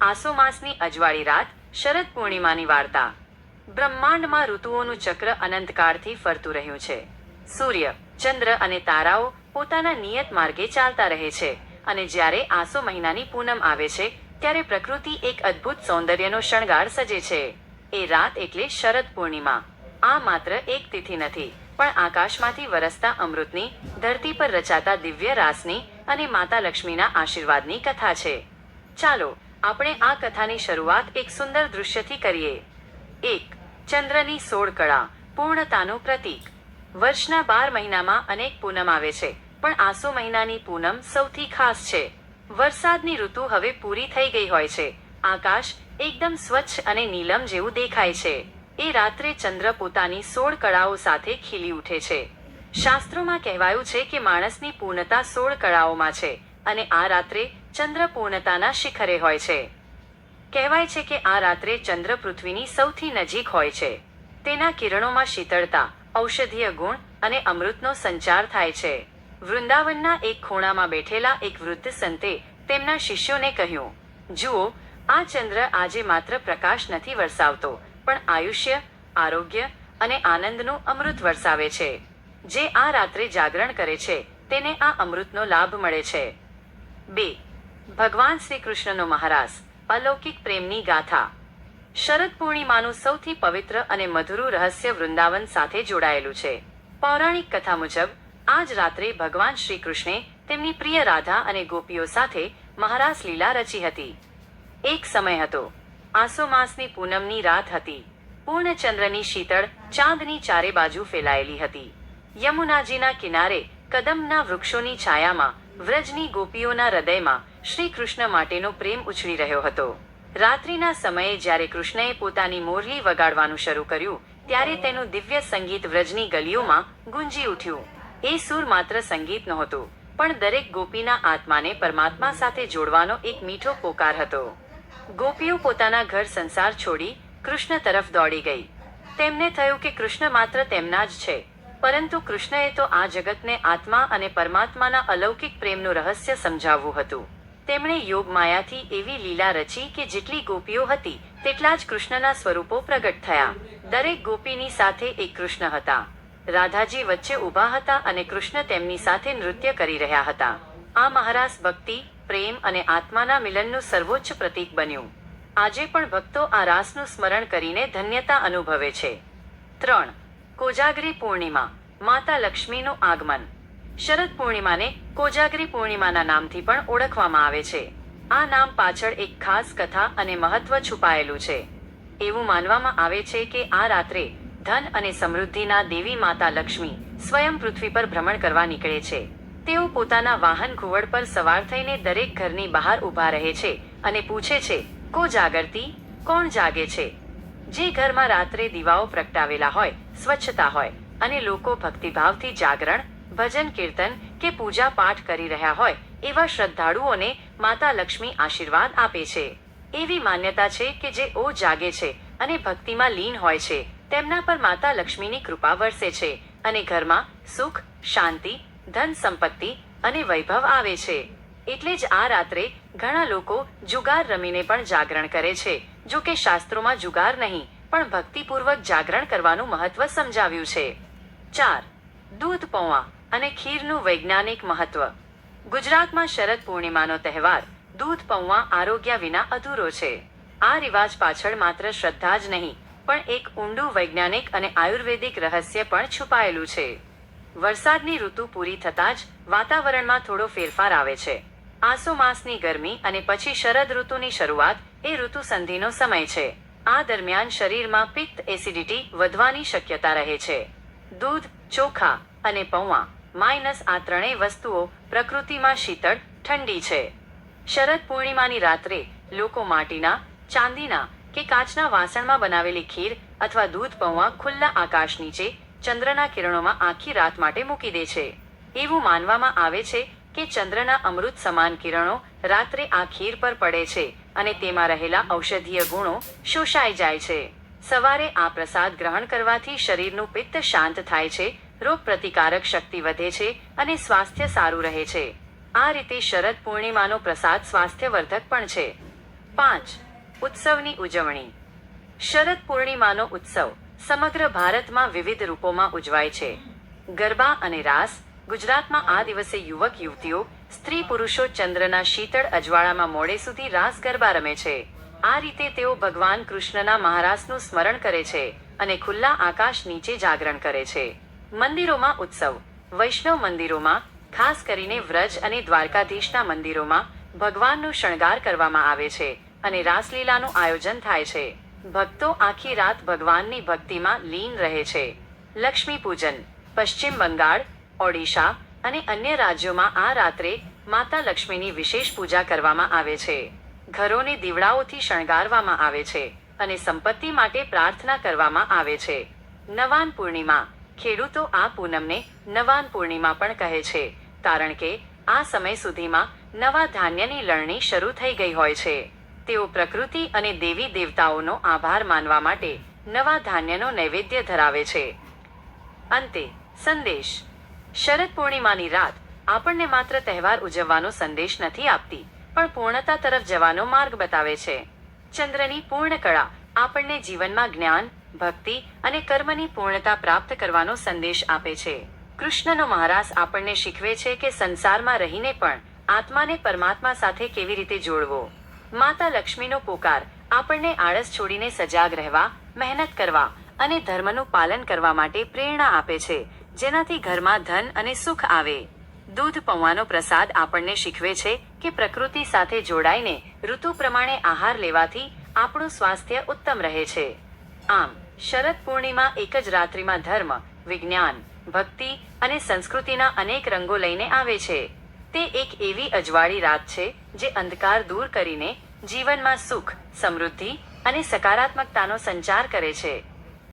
આસો માસની અજવાળી રાત, શરદ પૂર્ણિમાની વાર્તા. બ્રહ્માંડમાં ઋતુઓનું ચક્ર અનંતકાળથી ફરતું રહ્યું છે. સૂર્ય, ચંદ્ર અને તારાઓ પોતાના નિયત માર્ગે ચાલતા રહે છે અને જ્યારે આસો મહિનાની પૂનમ આવે છે, ત્યારે પ્રકૃતિ એક અદ્ભુત સૌંદર્યનો શણગાર સજે છે. એ રાત એટલે શરદ પૂર્ણિમા. આ માત્ર એક તિથિ નથી, પણ આકાશમાંથી વરસતા અમૃતની, ધરતી પર રચાતા દિવ્ય રાસની અને માતા લક્ષ્મીના આશીર્વાદની કથા છે. ચાલો આપણે આ કથાની શરૂઆત એક સુંદર દૃશ્યથી કરીએ. એક, ચંદ્રની સોળ કળા, પૂર્ણતાનું પ્રતીક. વર્ષના બાર મહિનામાં અનેક પૂનમ આવે છે, પણ આસો મહિનાની પૂનમ સૌથી ખાસ છે. વરસાદની ઋતુ હવે પૂરી થઈ ગઈ હોય છે. આકાશ એકદમ સ્વચ્છ અને નીલમ જેવું દેખાય છે. એ રાત્રે ચંદ્ર પોતાની સોળ કળાઓ સાથે ખીલી ઉઠે છે. શાસ્ત્રોમાં કહેવાયું છે કે માણસની પૂર્ણતા સોળ કળાઓમાં છે અને આ રાત્રે ચંદ્ર પૂર્ણતાના શિખરે હોય છે. કહેવાય છે કે આ રાત્રે ચંદ્ર પૃથ્વીની સૌથી નજીક હોય છે. તેના કિરણોમાં શીતળતા, ઔષધીય ગુણ અને અમૃતનો સંચાર થાય છે. વૃંદાવનના એક ખૂણામાં બેઠેલા એક વૃદ્ધ સંતે તેમના શિષ્યોને કહ્યું, જુઓ, આ ચંદ્ર આજે માત્ર પ્રકાશ નથી વરસાવતો, પણ આયુષ્ય, આરોગ્ય અને આનંદનું અમૃત વરસાવે છે. જે આ રાત્રે જાગરણ કરે છે, તેને આ અમૃતનો લાભ મળે છે. બે ભગવાન શ્રી કૃષ્ણનો મહારાસ અલૌકિક પ્રેમની ગાથા. શરદ પૂર્ણિમાનું સૌથી પવિત્ર અને મધુરું રહસ્ય વૃંદાવન સાથે જોડાયેલું છે. પૌરાણિક કથા મુજબ, આજ રાત્રે ભગવાન શ્રી કૃષ્ણે તેમની પ્રિય રાધા અને ગોપીઓ સાથે મહારાસ લીલા રચી હતી. એક સમય હતો. આસો માસની પૂનમની રાત હતી. પૂર્ણચંદ્રની શીતળ ચાંદની ચારે બાજુ ફેલાયેલી હતી. યમુનાજીના કિનારે કદમના વૃક્ષોની છાયામાં વ્રજની ગોપીઓના હૃદયમાં શ્રી કૃષ્ણ માટેનો પ્રેમ ઉછળી રહ્યો હતો. રાત્રિના સમયે જ્યારે કૃષ્ણએ પોતાની મોરલી વગાડવાનું શરૂ કર્યું, ત્યારે તેનું દિવ્ય સંગીત વ્રજની ગલીઓમાં ગુંજી ઉઠ્યું. એ સુર માત્ર સંગીત નહોતું, પણ દરેક ગોપીના આત્માને પરમાત્મા સાથે જોડવાનો એક મીઠો પોકાર હતો. ગોપીઓ પોતાના ઘર સંસાર છોડી કૃષ્ણ તરફ દોડી ગઈ. તેમને થયું કે કૃષ્ણ માત્ર તેમના જ છે, પરંતુ કૃષ્ણએ તો આ જગતને આત્મા અને પરમાત્માના અલૌકિક પ્રેમનું રહસ્ય સમજાવવું હતું. તેમણે યોગ માયાથી એવી લીલા રચી કે જેટલી ગોપીઓ હતી, તેટલા જ કૃષ્ણના સ્વરૂપો પ્રગટ થયા. દરેક ગોપીની સાથે એક કૃષ્ણ હતા. રાધાજી વચ્ચે ઊભા હતા અને કૃષ્ણ તેમની સાથે નૃત્ય કરી રહ્યા હતા. આ મહારાસ ભક્તિ, પ્રેમ અને આત્માના મિલનનું સર્વોચ્ચ પ્રતીક બન્યું. આજે પણ ભક્તો આ રાસનું સ્મરણ કરીને ધન્યતા અનુભવે છે. ત્રણ. કોજાગરી પૂર્ણિમા, માતા લક્ષ્મીનું આગમન. શરદ પૂર્ણિમાને કોજાગરી પૂર્ણિમાના નામથી પણ ઓળખવામાં આવે છે. આ નામ પાછળ એક ખાસ કથા અને મહત્વ છુપાયેલું છે. એવું માનવામાં આવે છે કે આ રાત્રે ધન અને સમૃદ્ધિના દેવી માતા લક્ષ્મી સ્વયં પૃથ્વી પર ભ્રમણ કરવા નીકળે છે. તેઓ પોતાના વાહન ઘુવડ પર સવાર થઈને દરેક ઘરની બહાર ઊભા રહે છે અને પૂછે છે, કો જાગરતી? કોણ જાગે છે? જે ઘરમાં રાત્રે દીવાઓ પ્રગટાવેલા હોય, સ્વચ્છતા હોય અને લોકો ભક્તિભાવથી જાગરણ ભજન કીર્તન કે પૂજા પાઠ કરી રહ્યા હોય, એવા શ્રદ્ધાળુઓને માતા લક્ષ્મી આશીર્વાદ આપે છે. એવી માન્યતા છે કે જે ઓ જાગે છે અને ભક્તિમાં લીન હોય છે, તેમના પર માતા લક્ષ્મીની કૃપા વરસે છે અને ઘરમાં સુખ, શાંતિ, ધન સંપત્તિ અને વૈભવ આવે છે. એટલે જ આ રાત્રે ઘણા લોકો જુગાર રમીને પણ જાગરણ કરે છે, જો કે શાસ્ત્રોમાં જુગાર નહીં, પણ ભક્તિપૂર્વક જાગરણ કરવાનું મહત્વ સમજાવ્યું છે. ચાર, દૂધ પૌવા અને ખીરનું વૈજ્ઞાનિક મહત્વ. ગુજરાતમાં શરદ પૂર્ણિમાનો તહેવાર, દૂધ પૌવા આરોગ્ય વિના અધૂરો છે. આ રિવાજ પાછળ માત્ર શ્રદ્ધા જ નહીં, પણ એક ઊંડું વૈજ્ઞાનિક અને આયુર્વેદિક રહસ્ય પણ છુપાયેલું છે. વરસાદની ઋતુ પૂરી થતાં જ વાતાવરણમાં થોડો ફેરફાર આવે છે. આસો માસની ગરમી અને પછી શરદ ઋતુની શરૂઆત એ ઋતુ સંધિનો સમય છે. આ દરમિયાન શરીરમાં પિત્ત એસિડિટી વધવાની શક્યતા રહે છે. દૂધ, ચોખા અને પૌવા માઇનસ આ ત્રણેય વસ્તુઓ પ્રકૃતિમાં શીતળ, ઠંડી છે. શરદ પૂર્ણિમાની રાત્રે લોકો માટીના, ચાંદીના કે કાચના વાસણમાં બનાવેલી ખીર અથવા દૂધ પૌવા ખુલ્લા આકાશ નીચે ચંદ્રના કિરણોમાં આખી રાત માટે મૂકી દે છે. એવું માનવામાં આવે છે કે ચંદ્રના અમૃત સમાન કિરણો રાત્રે આ ખીર પર પડે છે અને તેમાં રહેલા ઔષધીય ગુણો શોષાઈ જાય છે. સવારે આ પ્રસાદ ગ્રહણ કરવાથી શરીરનું પિત્ત શાંત થાય છે રોગ પ્રતિકારક શક્તિ વધે છે અને સ્વાસ્થ્ય સારું રહે છે. આ રીતે શરદ પૂર્ણિમાનો પ્રસાદ સ્વાસ્થ્યવર્ધક પણ છે. પાંચ, ઉત્સવની ઉજવણી. શરદ પૂર્ણિમાનો ઉત્સવ સમગ્ર ભારતમાં વિવિધ રૂપોમાં ઉજવાય છે. ગરબા અને રાસ, ગુજરાતમાં આ દિવસે યુવક, યુવતીઓ, સ્ત્રી પુરુષો ચંદ્રના શીતળ અજવાળામાં મોડે સુધી રાસ ગરબા રમે છે. આ રીતે તેઓ ભગવાન કૃષ્ણના મહારાસનું સ્મરણ કરે છે અને ખુલ્લા આકાશ નીચે જાગરણ કરે છે. મંદિરોમાં ઉત્સવ. વૈષ્ણવ મંદિરોમાં, ખાસ કરીને વ્રજ અને દ્વારકાધીશના મંદિરોમાં, ભગવાનનો શણગાર કરવામાં આવે છે અને રાસલીલાનું આયોજન થાય છે. ભક્તો આખી રાત ભગવાનની ભક્તિમાં લીન રહે છે. લક્ષ્મી પૂજન, પશ્ચિમ બંગાળ, ઓડિશા અને અન્ય રાજ્યોમાં આ રાત્રે માતા લક્ષ્મીની વિશેષ પૂજા કરવામાં આવે છે. ઘરોને દીવડાઓથી શણગારવામાં આવે છે અને સંપત્તિ માટે પ્રાર્થના કરવામાં આવે છે. નવાન પૂર્ણિમા ખેડૂતો આ પૂનમને નવાન પૂર્ણિમા પણ કહે છે, કારણ કે આ સમય સુધીમાં નવા ધાન્યની લણણી શરૂ થઈ ગઈ હોય છે. તેઓ પ્રકૃતિ અને દેવી દેવતાઓનો આભાર માનવા માટે નવા ધાન્યનો નૈવેદ્ય ધરાવે છે. અંતે, સંદેશ. શરદ પૂર્ણિમાની રાત આપણને માત્ર તહેવાર ઉજવવાનો સંદેશ નથી આપતી, પણ પૂર્ણતા તરફ જવાનો માર્ગ બતાવે છે. ચંદ્રની પૂર્ણ કળા આપણને જીવનમાં જ્ઞાન ભક્તિ અને કર્મની પૂર્ણતા પ્રાપ્ત કરવાનો સંદેશ આપે છે. કૃષ્ણનો મહારાસ આપણને શીખવે છે કે સંસારમાં રહીને પણ આત્માને પરમાત્મા સાથે કેવી રીતે જોડવો. માતા લક્ષ્મીનો પોકાર આપણને આળસ છોડીને સજાગ રહેવા, મહેનત કરવા અને ધર્મનું પાલન કરવા માટે પ્રેરણા આપે છે, જેનાથી ઘરમાં ધન અને સુખ આવે. દૂધ પૌવાનો પ્રસાદ આપણને શીખવે છે કે પ્રકૃતિ સાથે જોડાઈને ઋતુ પ્રમાણે આહાર લેવાથી આપણું સ્વાસ્થ્ય ઉત્તમ રહે છે. આમ, શરદ પૂર્ણિમા એક જ રાત્રિમાં ધર્મ, વિજ્ઞાન, ભક્તિ અને સંસ્કૃતિના અનેક રંગો લઈને આવે છે. તે એક એવી અજવાળી રાત છે જે અંધકાર દૂર કરીને જીવનમાં સુખ, સમૃદ્ધિ અને સકારાત્મકતાનો સંચાર કરે છે.